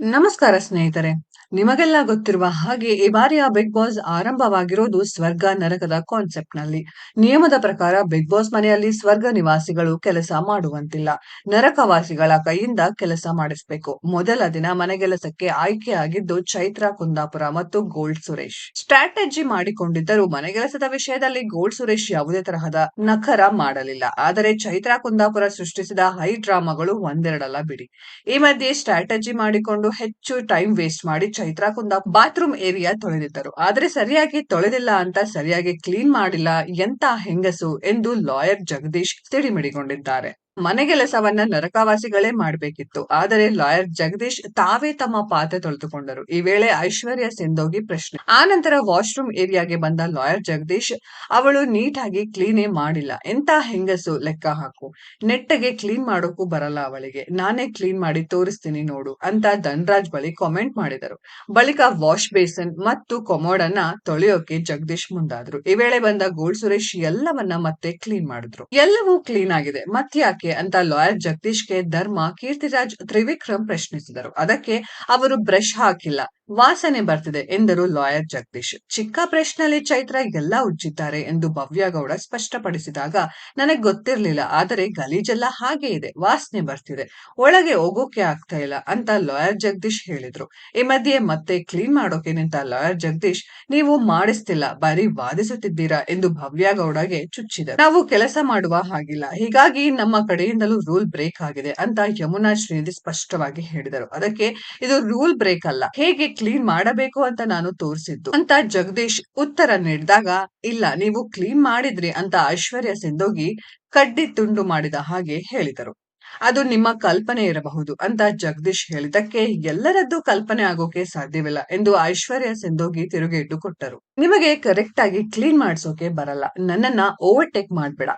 ನಮಸ್ಕಾರ ಸ್ನೇಹಿತರೆ. ನಿಮಗೆಲ್ಲ ಗೊತ್ತಿರುವ ಹಾಗೆ ಈ ಬಾರಿಯ ಬಿಗ್ ಬಾಸ್ ಆರಂಭವಾಗಿರೋದು ಸ್ವರ್ಗ ನರಕದ ಕಾನ್ಸೆಪ್ಟ್ನಲ್ಲಿ. ನಿಯಮದ ಪ್ರಕಾರ ಬಿಗ್ ಬಾಸ್ ಮನೆಯಲ್ಲಿ ಸ್ವರ್ಗ ನಿವಾಸಿಗಳು ಕೆಲಸ ಮಾಡುವಂತಿಲ್ಲ. ನರಕವಾಸಿಗಳ ಕೈಯಿಂದ ಕೆಲಸ ಮಾಡಿಸಬೇಕು. ಮೊದಲ ದಿನ ಮನೆಗೆಲಸಕ್ಕೆ ಆಯ್ಕೆಯಾಗಿದ್ದು ಚೈತ್ರ, ಕುಂದಾಪುರ ಮತ್ತು ಗೋಲ್ಡ್ ಸುರೇಶ್ ಸ್ಟ್ರಾಟಜಿ ಮಾಡಿಕೊಂಡಿದ್ದರೂ ಮನೆಗೆಲಸದ ವಿಷಯದಲ್ಲಿ ಗೋಲ್ಡ್ ಸುರೇಶ್ ಯಾವುದೇ ತರಹದ ನಖರ ಮಾಡಲಿಲ್ಲ. ಆದರೆ ಚೈತ್ರ, ಕುಂದಾಪುರ ಸೃಷ್ಟಿಸಿದ ಹೈ ಡ್ರಾಮಾಗಳು ಒಂದೆರಡಲ್ಲ ಬಿಡಿ. ಈ ಮಧ್ಯೆ ಸ್ಟ್ರಾಟಜಿ ಮಾಡಿಕೊಂಡು ಹೆಚ್ಚು ಟೈಮ್ ವೇಸ್ಟ್ ಮಾಡಿ ಚೈತ್ರ ಕುಂದ ಬಾತ್ರೂಮ್ ಏರಿಯಾ ತೊಳೆದಿದ್ದರು. ಆದ್ರೆ ಸರಿಯಾಗಿ ತೊಳೆದಿಲ್ಲ ಅಂತ ಸರಿಯಾಗಿ ಕ್ಲೀನ್ ಮಾಡಿಲ್ಲ ಎಂತ ಹೆಂಗಸು ಎಂದು ಲಾಯರ್ ಜಗದೀಶ್ ಸಿಡಿಮಿಡಿಗೊಂಡಿದ್ದಾರೆ ಮನೆಗೆಲಸವನ್ನ ನರಕವಾಸಿಗಳೇ ಮಾಡಬೇಕಿತ್ತು. ಆದರೆ ಲಾಯರ್ ಜಗದೀಶ್ ತಾವೇ ತಮ್ಮ ಪಾತ್ರೆ ತೊಳೆದುಕೊಂಡರು. ಈ ವೇಳೆ ಐಶ್ವರ್ಯ ಸಿಂಧೋಗಿ ಪ್ರಶ್ನೆ. ಆನಂತರ ನಂತರ ವಾಶ್ರೂಮ್ ಏರಿಯಾಗೆ ಬಂದ ಲಾಯರ್ ಜಗದೀಶ್, ಅವಳು ನೀಟಾಗಿ ಕ್ಲೀನೇ ಮಾಡಿಲ್ಲ. ಎಂತ ಹೆಂಗಸು ಲೆಕ್ಕ ಹಾಕು. ನೆಟ್ಟಗೆ ಕ್ಲೀನ್ ಮಾಡೋಕ್ಕೂ ಬರಲ್ಲ ಅವಳಿಗೆ. ನಾನೇ ಕ್ಲೀನ್ ಮಾಡಿ ತೋರಿಸ್ತೀನಿ ನೋಡು ಅಂತ ಧನ್ರಾಜ್ ಬಳಿ ಕಾಮೆಂಟ್ ಮಾಡಿದರು. ಬಳಿಕ ವಾಶ್ ಬೇಸನ್ ಮತ್ತು ಕೊಮೋಡನ್ನ ತೊಳೆಯೋಕೆ ಜಗದೀಶ್ ಮುಂದಾದ್ರು. ಈ ವೇಳೆ ಬಂದ ಗೋಲ್ ಸುರೇಶ್ ಎಲ್ಲವನ್ನ ಮತ್ತೆ ಕ್ಲೀನ್ ಮಾಡಿದ್ರು. ಎಲ್ಲವೂ ಕ್ಲೀನ್ ಆಗಿದೆ. ಮತ್ತ್ಯಾಕೆ ಅಂತ ಲಾಯರ್ ಜಗದೀಶ್ಗೆ ಧರ್ಮ ಕೀರ್ತಿರಾಜ್ ತ್ರಿವಿಕ್ರಮ್ ಪ್ರಶ್ನಿಸಿದರು. ಅದಕ್ಕೆ ಅವರು ಬ್ರಷ್ ಹಾಕಿಲ್ಲ. ವಾಸನೆ ಬರ್ತಿದೆ ಎಂದರು ಲಾಯರ್ ಜಗದೀಶ್. ಚಿಕ್ಕ ಪ್ರಶ್ನಲ್ಲಿ ಚೈತ್ರ ಎಲ್ಲ ಉಜ್ಜಿದ್ದಾರೆ ಎಂದು ಭವ್ಯಗೌಡ ಸ್ಪಷ್ಟಪಡಿಸಿದಾಗ, ನನಗೆ ಗೊತ್ತಿರ್ಲಿಲ್ಲ, ಆದರೆ ಗಲೀಜೆಲ್ಲ ಹಾಗೆ ಇದೆ, ವಾಸನೆ ಬರ್ತಿದೆ, ಒಳಗೆ ಹೋಗೋಕೆ ಆಗ್ತಾ ಇಲ್ಲ ಅಂತ ಲಾಯರ್ ಜಗದೀಶ್ ಹೇಳಿದ್ರು. ಈ ಮಧ್ಯೆ ಮತ್ತೆ ಕ್ಲೀನ್ ಮಾಡೋಕೆ ನಿಂತ ಲಾಯರ್ ಜಗದೀಶ್, ನೀವು ಮಾಡಿಸ್ತಿಲ್ಲ, ಬರೀ ವಾದಿಸುತ್ತಿದ್ದೀರಾ ಎಂದು ಭವ್ಯಗೌಡಗೆ ಚುಚ್ಚಿದ ನಾವು ಕೆಲಸ ಮಾಡುವ ಹಾಗಿಲ್ಲ, ಹೀಗಾಗಿ ನಮ್ಮ ಕಡೆಯಿಂದಲೂ ರೂಲ್ ಬ್ರೇಕ್ ಆಗಿದೆ ಅಂತ ಯಮುನಾ ಶ್ರೀನಿಧಿ ಸ್ಪಷ್ಟವಾಗಿ ಹೇಳಿದರು. ಅದಕ್ಕೆ ಇದು ರೂಲ್ ಬ್ರೇಕ್ ಅಲ್ಲ, ಹೇಗೆ ಕ್ಲೀನ್ ಮಾಡಬೇಕು ಅಂತ ನಾನು ತೋರಿಸಿದ್ದು. ಅಂತ ಜಗದೀಶ್ ಉತ್ತರ ನೀಡಿದಾಗ, ಇಲ್ಲ, ನೀವು ಕ್ಲೀನ್ ಮಾಡಿದ್ರಿ ಅಂತ ಐಶ್ವರ್ಯ ಸಿಂಧೋಗಿ ಕಡ್ಡಿ ತುಂಡು ಮಾಡಿದ ಹಾಗೆ ಹೇಳಿದರು. ಅದು ನಿಮ್ಮ ಕಲ್ಪನೆ ಇರಬಹುದು ಅಂತ ಜಗದೀಶ್ ಹೇಳಿದಕ್ಕೆ ಎಲ್ಲರದ್ದು ಕಲ್ಪನೆ ಆಗೋಕೆ ಸಾಧ್ಯವಿಲ್ಲ ಎಂದು ಐಶ್ವರ್ಯ ಸಿಂಧೋಗಿ ತಿರುಗೇಟು ಕೊಟ್ಟರು. ನಿಮಗೆ ಕರೆಕ್ಟ್ ಆಗಿ ಕ್ಲೀನ್ ಮಾಡ್ಸೋಕೆ ಬರಲ್ಲ. ನನ್ನನ್ನ ಓವರ್ಟೇಕ್ ಮಾಡ್ಬೇಡ.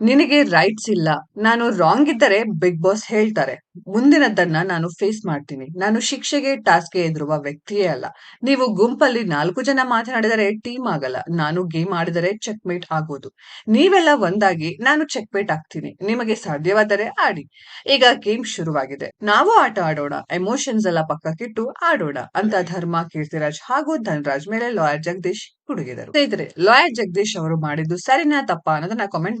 ನಿನಗೆ ರೈಟ್ಸ್ ಇಲ್ಲ. ನಾನು ರಾಂಗ್ ಇದ್ದರೆ ಬಿಗ್ ಬಾಸ್ ಹೇಳ್ತಾರೆ. ಮುಂದಿನದನ್ನ ನಾನು ಫೇಸ್ ಮಾಡ್ತೀನಿ. ನಾನು ಶಿಕ್ಷೆಗೆ ಟಾಸ್ಕ್ಗೆ ಎದುರುವ ವ್ಯಕ್ತಿಯೇ ಅಲ್ಲ. ನೀವು ಗುಂಪಲ್ಲಿ ನಾಲ್ಕು ಜನ ಮಾತನಾಡಿದರೆ ಟೀಮ್ ಆಗಲ್ಲ. ನಾನು ಗೇಮ್ ಆಡಿದರೆ ಚೆಕ್ ಮೇಟ್ ಆಗೋದು. ನೀವೆಲ್ಲ ಒಂದಾಗಿ ನಾನು ಚೆಕ್ ಮೇಟ್ ಆಗ್ತೀನಿ. ನಿಮಗೆ ಸಾಧ್ಯವಾದರೆ ಆಡಿ. ಈಗ ಗೇಮ್ ಶುರುವಾಗಿದೆ. ನಾವು ಆಟ ಆಡೋಣ. ಎಮೋಷನ್ಸ್ ಎಲ್ಲ ಪಕ್ಕಕ್ಕಿಟ್ಟು ಆಡೋಣ. ಅಂತ ಧರ್ಮ, ಕೀರ್ತಿರಾಜ್ ಹಾಗೂ ಧನ್ರಾಜ್ ಮೇಲೆ ಲಾಯರ್ ಜಗದೀಶ್ ಹುಡುಗಿದರು ಸ್ನೇಹಿತರೆ ಲಾಯರ್ ಜಗದೀಶ್ ಅವರು ಮಾಡಿದ್ದು ಸರಿನಾ ತಪ್ಪಾ ಅನ್ನೋದನ್ನ ಕಾಮೆಂಟ್